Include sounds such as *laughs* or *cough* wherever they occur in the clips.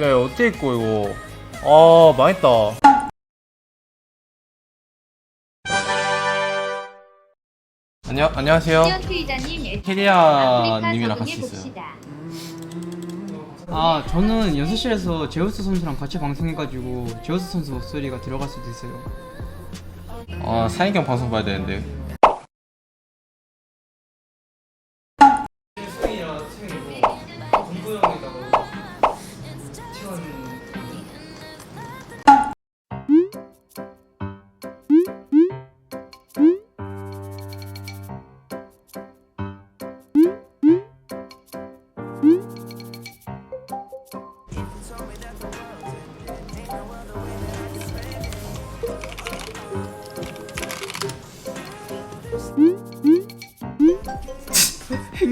야, 야 어떻게 입고 이거? 아 망했다. 안녕 안녕하세요. 시연 캐리아 님이랑 같이 있어요. 아 저는 연습실에서 제우스 선수랑 같이 방송해가지고 제우스 선수 목소리가 들어갈 수도 있어요 아 사인경 방송 봐야 되는데.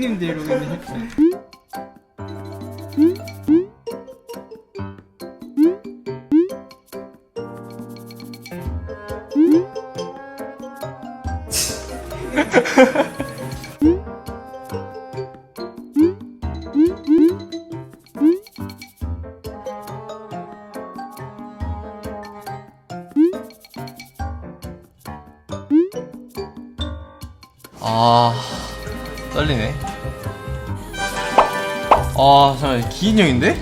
형님들 이러고 있네 아 떨리네. 아 잠깐 기인 형인데?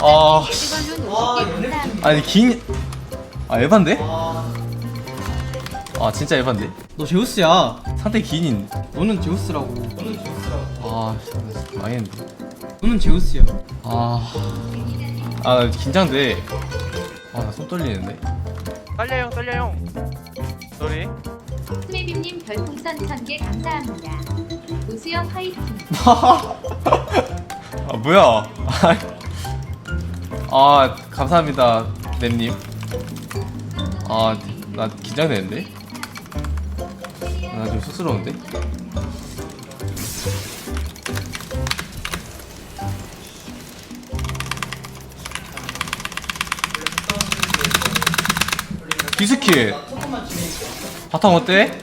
아, 감사합니다. 아니 기인 아 에반데? 아 진짜 에반데? 너 제우스야 상대 기인인. 너는 제우스라고 너는 제우스라고 아 진짜 망했는데. 너는 제우스야 아, 아, 나 긴장돼. 아, 나 손 떨리는데. 떨려요 떨려요 소리 스매빔님 별풍선 1000개 감사합니다. 우수영 화이팅. *laughs* 아, 뭐야? 아, 감사합니다, 넷님. 아, 나 긴장되는데? 나 좀 쑥스러운데? 비스킷 바탕 어때?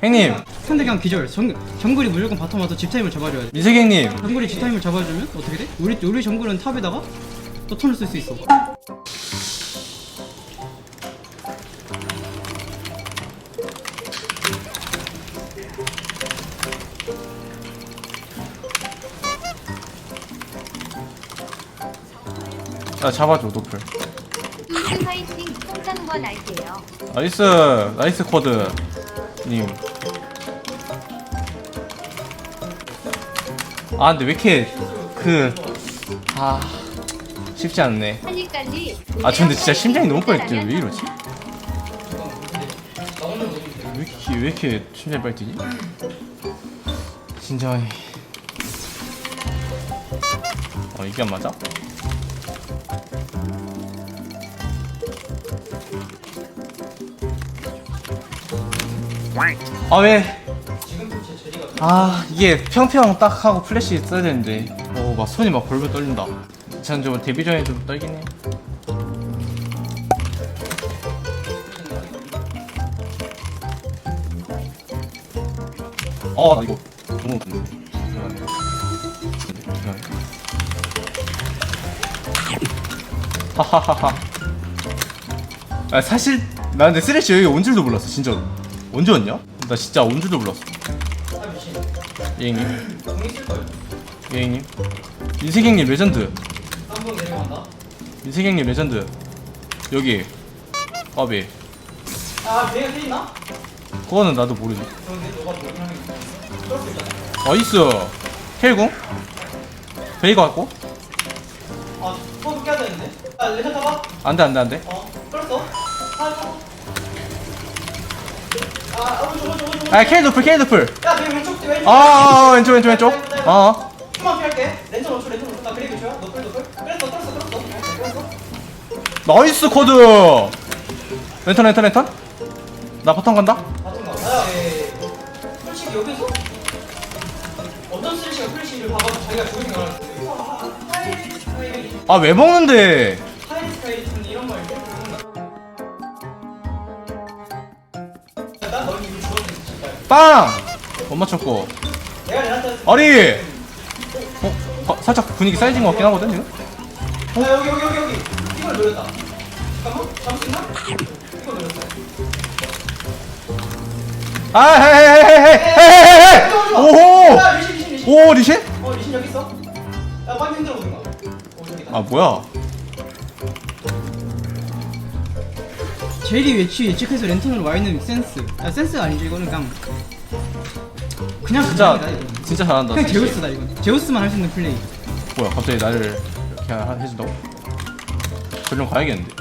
형님 상대 그냥 기절 정, 정글이 무조건 바텀 와서 집타임을 잡아줘야 돼 형님 정글이 집타임을 잡아주면 어떻게 돼? 우리 우리 정글은 탑에다가 또 턴을 쓸 수 있어 나 잡아줘 노플 우수 화이팅. 통장번 알게요. 나이스 나이스 코드 님. 아 근데 왜 이렇게 그아 쉽지 않네. 아 근데 진짜 심장이 너무 빨리 뛰어 왜 이러지? 왜 이렇게 왜 이렇게 심장이 빨리 뛰지? 진짜 어 이게 안 맞아? 아 왜? 아 이게 평평 딱 하고 플래시 써야 되는데 어막 손이 막 벌벌 떨린다 전좀 데뷔 전에 좀 떨긴 해 어, 나 이거 너무. 하하하하. 아, 사실 나 근데 쓰레쉬 여기 온 줄도 몰랐어, 진짜로. 언제 왔냐? 나 진짜 온 줄도 몰랐어. 예행님. 예행님. 민세경님 레전드. 민세경님 레전드. 여기. 까비. 아 배가 틀리나? 그거는 나도 모르지. 나이스. 헬궁. 베이거 갖고. 아 포도 깨야 되는데 아 레전 타봐 안돼 안돼 안돼. 어 끌었어 아 오른쪽 오른쪽 오른쪽 아 케이 도플 케이 도플. 야 그냥 왼쪽 왼쪽 아, 아, 아 왼쪽 왼쪽 왼쪽. 어. 좀만 피할게 렌전 5초 렌전 5초 나 그레이드 줘야 너플 너플 끌었어 끌었어 끌었어 끌었어 나이스 코드. 랜턴 랜턴 랜턴. 나 바텀 간다. 바텀 나와 예. 솔직히 여기서 어떤 쓰레쉬가 플래시를 봐가지고 자기가 좋은 생각을 스타일이 아왜 먹는데? 빵. 못 맞췄고. 아리. 어? 바- 살짝 분위기 쌓여진 것 같긴 하거든 지금. 아 여기 여기 여기 여기 이걸 노렸다 잠깐만 잡을 수 있나? 이걸 노렸어 아, 헤헤헤헤헤헤헤헤! 오호! 야 리신 리신 리신 오, 리신? 어 리신 여기 있어 야 빨리 흔들어 보든가 어 아, 뭐야? 제일이 예측 예측해서 랜턴으로 와 있는 센스. 아 센스가 아니죠 이거는 그냥 그냥 진짜, 그냥이다, 이거는. 진짜 잘한다. 그냥 제우스다 이건. 제우스만 할 수 있는 플레이. 뭐야, 갑자기 나를 이렇게 하- 해준다고? 전령 가야겠는데.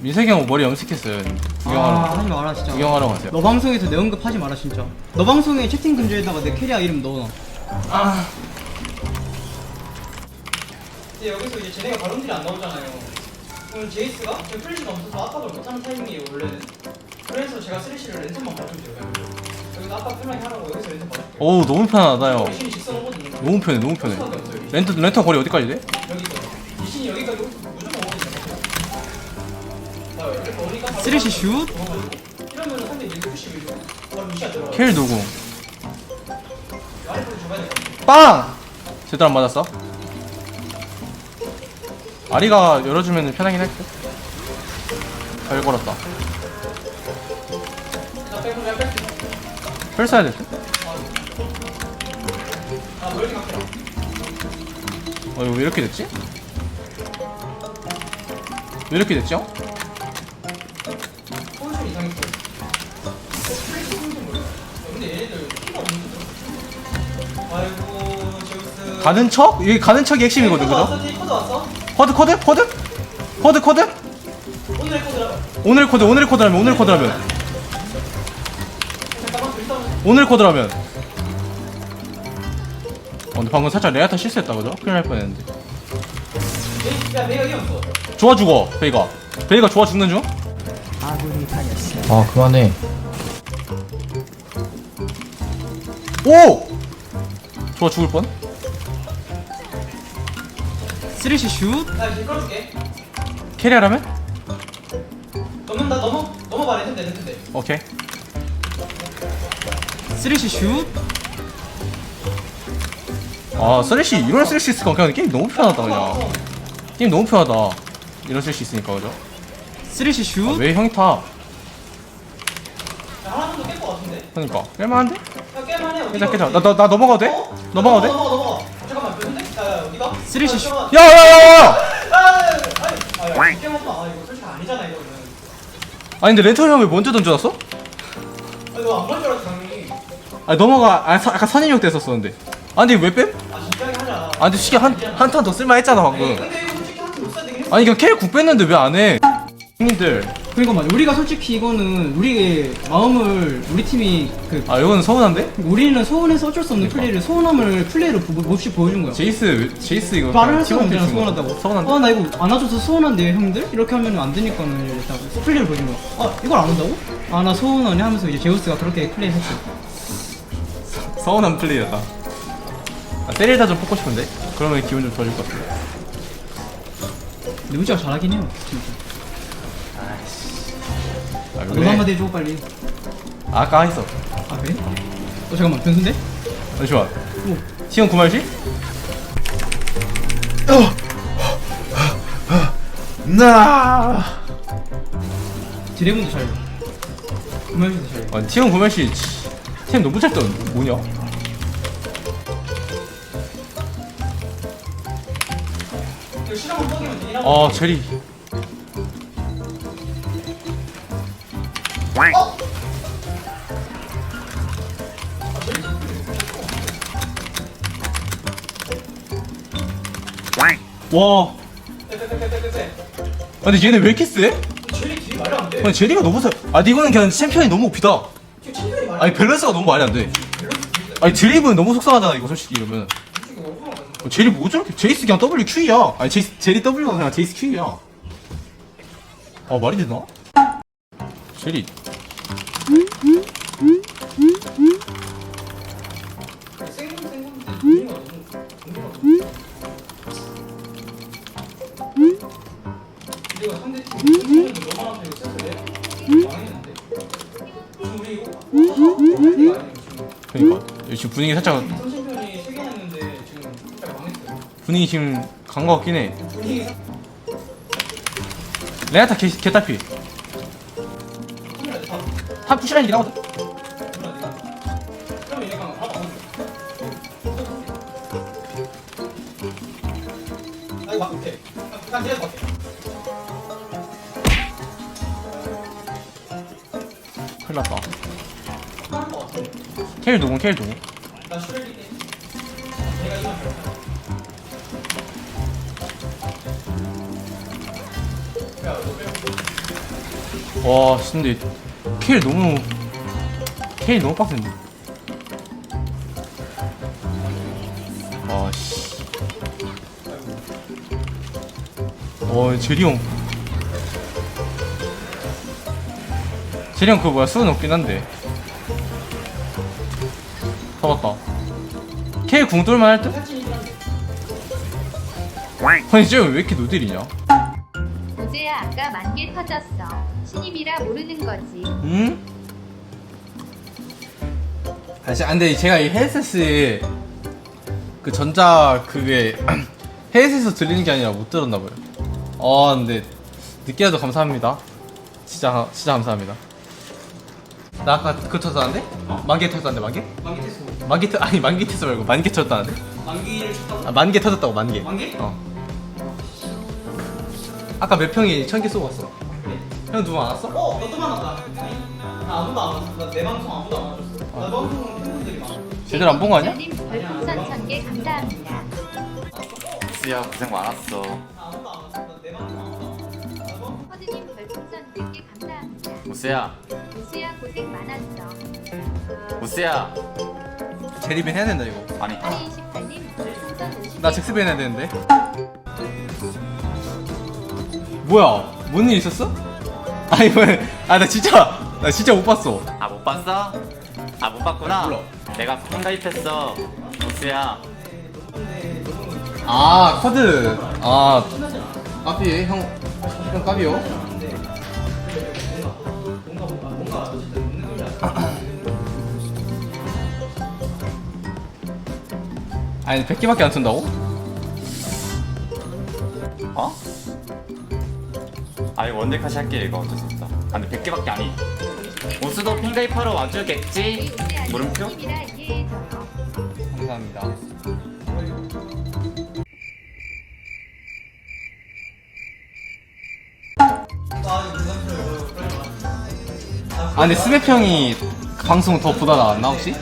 민석이 형 머리 염색했어요. 구경하러. 아 하지 마라 진짜. 구경하러 가세요. 너 방송에서 내 언급 하지 마라 진짜. 너 방송에 채팅 근처에다가 내 캐리아 이름 넣어놔. 아, 이제 여기서 이제 쟤네가 발언들이 안 나오잖아요 오늘 제이스가 제 플래시가 없어서 아까도 못하는 타이밍이에요 원래는 그래서 제가 쓰레쉬를 랜턴만 봐주면 돼요 여기서 아까 편하게 하라고 여기서 랜턴 봐줄게요 오, 너무 편하다, 형. 리신이 직선 오거든요 너무 편해, 너무 편해. 수밖에 없어요 거리 어디까지 돼? 여기서 여기까지 무조건 오거든요 오니까 쓰레쉬 슛? 이러면 상대 바로 들어가요 켈 누구? 아래쪽으로 줘야 될것 같아요 빵! 제대로 안 맞았어? 아리가 열어주면 편하긴 할까? 잘 걸었다. 펼쳐야 돼. 어, 이거 왜 이렇게 됐지? 왜 이렇게 됐죠? 가는 척? 이게 가는 척이 핵심이거든, 그죠? 코드 코드, 코드? 코드? 코드, 코드? 오늘의 코드라 오늘 코드, 오늘 코드라면, 오늘 코드라면. 잠깐만 일단 오늘 코드라면. 어, 근데 방금 살짝 레아타 실수했다, 그죠? 큰일 날 뻔했는데. 내- 야 내가 이겼어 좋아 죽어, 베이가. 베이가 좋아 죽는 중? 아, 그만해. 오! 좋아 죽을 뻔? 쓰레쉬 슛? 나 이제 끌어줄게 캐리하라면? 넘는다 넘어 넘어봐 렌텐데 렌텐데 오케이. 쓰레쉬 슛? 아, 쓰레쉬, 이런 쓰레쉬 있으니까 그냥 게임 너무 편하다, 그냥. 게임 너무 편하다. 이런 쓰레쉬 있으니까, 그죠? 쓰레쉬 아, 슛? 왜 형이 타? 야 하나 정도 깰것 같은데 그러니까. 깰만한데? 야 깨자, 깨자. 어디? 나, 나, 나 넘어가도 돼? 어? 넘어가도 돼? 넘어가 넘어 쓰레쉬 야, 슛. 잠깐만. 야, 야, 야, 야! 아, 아니, 깨먹마 아, 이거 솔직히 아니잖아 이거는. 아니, 근데 렌터 형왜 먼저 던져놨어? 아, 이거 안 걸줄 알았어 당연히. 아니, 넘어가. 아, 서, 아까 선임력 됐었었는데. 아, 근데 왜 뺨? 아, 진지하게 하자. 아, 근데 시계 한, 한 턴 더 쓸만 했잖아, 방금. 근데 이거 솔직히 한못 써야 되긴 했어. 아니, 그냥 캐릭 국 뺐는데 왜 안 해? 형님들. 그러니까 말이야. 우리가 솔직히 이거는 우리의 마음을 우리 팀이 그 아, 이거는 서운한데? 우리는 소원해서 어쩔 수 없는 플레이를 소원함을 플레이로 보, 몹시 보여준 거야. 제이스, 제이스 이거. 말을 할 수가 없잖아 준 거. 소원하다고. 서운한데? 아 나 이거 안아줘서 소원한데 형들 이렇게 하면 안 되니까는 일단 플레이를 보여준 거야. 아 이걸 안 한다고? 아 나 소원하네 하면서 이제 제우스가 그렇게 플레이했어. 서운한 플레이였다. 아, 세리다 좀 뽑고 싶은데? 그러면 기분 좀 좋아질 것 같아. 근데 우지가 잘하긴 해요. 진짜. 아, 그래. 한마디 해줘 빨리. 아, 아까 했어. 아 그래? 어 잠깐만 변수인데? 잠시만. 아, 시험 9말씨? 나. 드래곤도 잘려. 구말씨도 잘려. 아니 시험 9말씨 시험 너무 짧다. 뭐냐? 아 제리. 와. 빼빼빼빼빼빼. 아니 얘네 왜 이렇게 세? 제리 딜이 말이 안 돼. 아니 제리가 너무 세. 아 근데 이거는 그냥 챔피언이 너무 높이다. 아니 밸런스가 너무 말이 안 돼. 아니 드립은 너무 속상하잖아 이거 솔직히 이러면. 어, 제리 뭐 저렇게 제이스 그냥 W Q야. 아니 제이스 제리 W가 그냥 제이스 Q야. 아 말이 되나? 제리. 응? 응? 응? 응? 응? 응? 응? 그러니까 지금 분위기 살짝 분위기 지금 간거 같긴 해 레아타 개, 개따피 다탑 푸시라인 막게 큰일 났다. 이거 야, 너 빼고. 와 근데 케일 너무 케일 너무 빡센데. 아씨. 어 제리 형 제리 형 그거 뭐야? 수은 없긴 한데. 잡았다. 케일 궁돌만 할 듯? 아니 쟤왜 이렇게 노딜이냐? 우재야 아까 만개 터졌어. 신입이라 모르는 거지. 응? 아시 근데 제가 이 헤드셋에 그 전자 그게 *clears throat* 헤드셋에서 들리는 게 아니라 못 들었나 봐요. 아 근데 늦게라도 감사합니다. 진짜 진짜 감사합니다. 나 아까 그거 터졌다는데? 만개 터졌다는데 만개? 만기 테스트. 만개 터 아니 만개 터졌 말고 만개 터졌다는데? 만기를 쳤다고? 아 만개 터졌다고 만개. 만개? 어. 아까 몇 평이 천 개 쏘고 왔어. 형 누구 안 왔어? 어, 너또 만났다. 나 아무도 안 왔어. 나내 방송 아무도 안 와줬어. 나 방송은 팬분들이 많아. 제대로 안 본 거 아니야? 님 별풍선 1000개 감사합니다. 수야 고생 많았어. 나 아무도 안 왔어. 나내 방송 아무도 안 왔어. 나 방송 허드님 별풍선 100개 감사합니다. 우수야, 우수야 고생 많았어. 우수야. 제리벤 해야 된다 이거. 아니, 하리 28님 별풍선 50개 나 잭스벤 해야 되는데. 뭐야? 뭔 일 있었어? 아니 뭐? 아나 진짜 나 진짜 못 봤어. 아 못 봤어? 아 못 봤구나. 몰라. 내가 폰 가입했어. 우수야. 아 커드. 아 까비 형. 형 까비요. 아니 100개밖에 안 쓴다고? 아이 원데카시 할게 이거 어쩔 수 없다. 아 근데 100개밖에 아니. 우수도 폰 가입하러 와주겠지? 물음표? 감사합니다. 아 이거. 아 근데 스맵 형이 방송 더 보다 나왔나 혹시?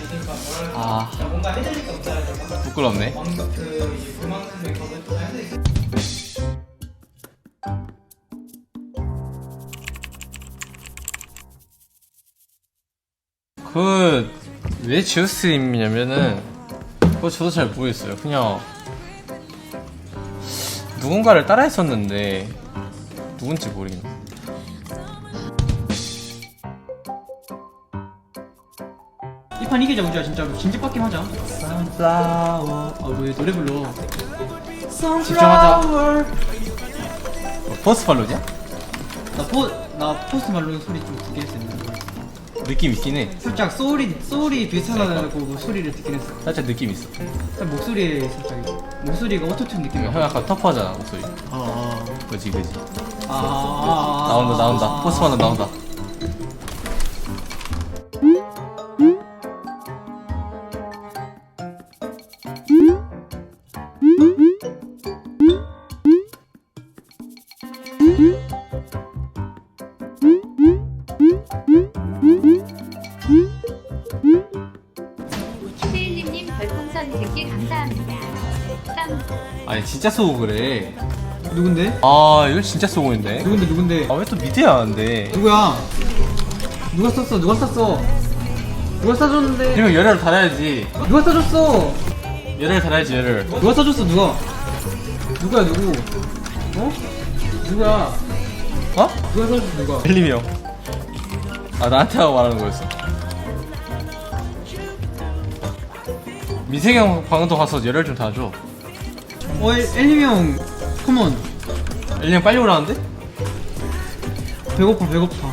아. 부끄럽네. 그왜 지우스임이냐면은 그거 저도 잘 모르겠어요. 그냥 누군가를 따라 했었는데 누군지 모르겠네. 이 판 이기자 우주야 진짜로 진지밖에 하자 Sunflower 아왜 노래 불러 집중하자. 어, 버스 발로냐? 나, 포, 나 포스트 말론 소리 좀 듣게 했어 느낌 있긴 해. 살짝 소울이 소울이 비슷하다고 뭐 소리를 듣긴 했어 살짝 느낌 있어. 살짝 목소리에 살짝 목소리가 오토튠 느낌이 형 약간 터프하잖아 목소리. 아 아 그지 그지. 아, 아, 아, 나온다 나온다. 아, 포스트만 나온다. 진짜 쏘고 그래. 누군데? 아 이거 진짜 쏘고 있는데. 누군데 누군데 아 왜또 미드야 근데. 누구야 누가 썼어 누가 썼어 누가 써줬는데 이러면 열혈 달아야지. 누가 써줬어 열혈 달아야지 열혈. 누가 써줬어 누가 누구야 누구 어? 누구야 어? 누가 써줬어 누가 헬림이 형. 아 나한테 하고 말하는 거였어. 미생 형 방도 가서 열혈 좀 달아줘. 어 엘- 엘리미 형 컴온 헬림 형 빨리 오라는데? 배고파 배고파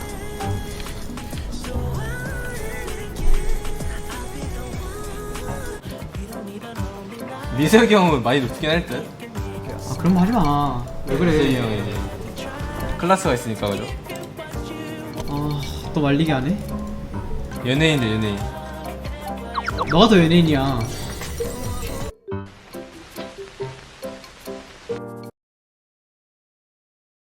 미석이 형은 많이 높긴 할 듯. 그런 말 하지 마. 왜 세이 그래? 형이 이제 클래스가 있으니까 그죠? 아, 또 말리게 하네? 연예인데 연예인. 너가 더 연예인이야.